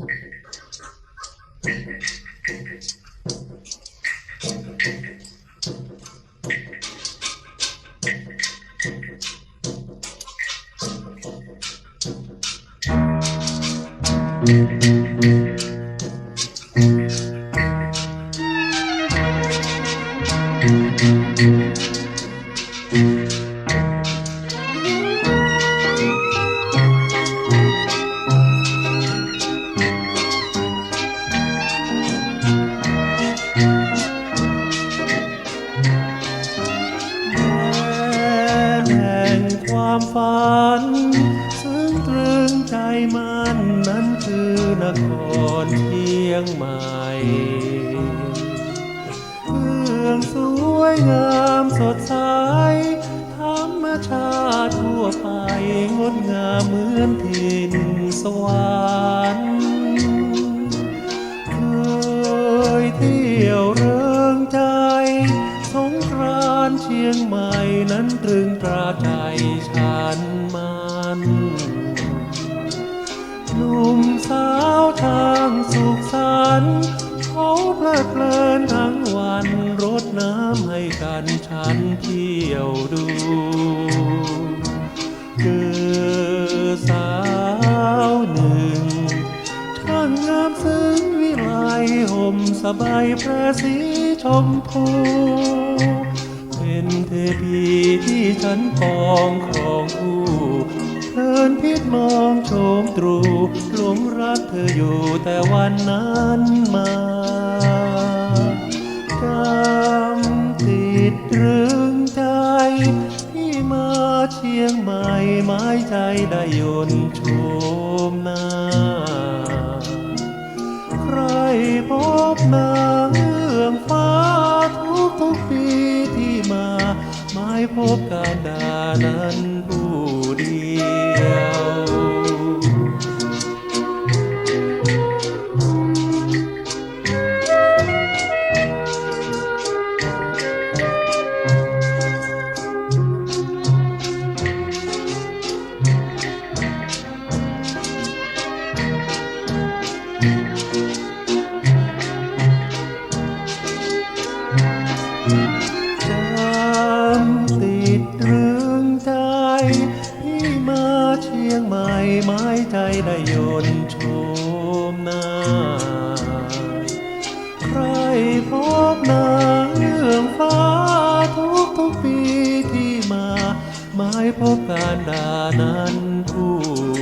แฝัน ซึ่งตรึงใจมันนั้นคือนครเชียงใหม่เมืองสวยงามสดใสธรรมชาติทั่วไปงดงามเหมือนถิ่นสวรรค์เคยเที่ยวเริงใจ สงกรานเชียงใหม่นั้นตรึงตราใจ สุขสันต์เขาเพลิดเพลินทั้งวันรดน้ำให้กันฉันเที่ยวดูเจอสาวหนึ่งช่างงามซึ้งวิไลห่มสบายพระสีชมพูเป็นเทพีที่ฉันปองของคู่เพลินพิษมองชม ตรูหลงรักเธออยู่แต่วันนั้นมาจำติดตรึงใจที่มาเชียงใหม่ไม้ใจได้ยนชมหน้า ใครพบนางเอื้องฟ้าทุกทุกปีที่มา ไม่พบการดานั้นผู้ ไม้ใจได้ยนชมนาใครพบนางเรื่องฟ้าทุกทุกปีที่มา ไม้พบการดานั้นผู้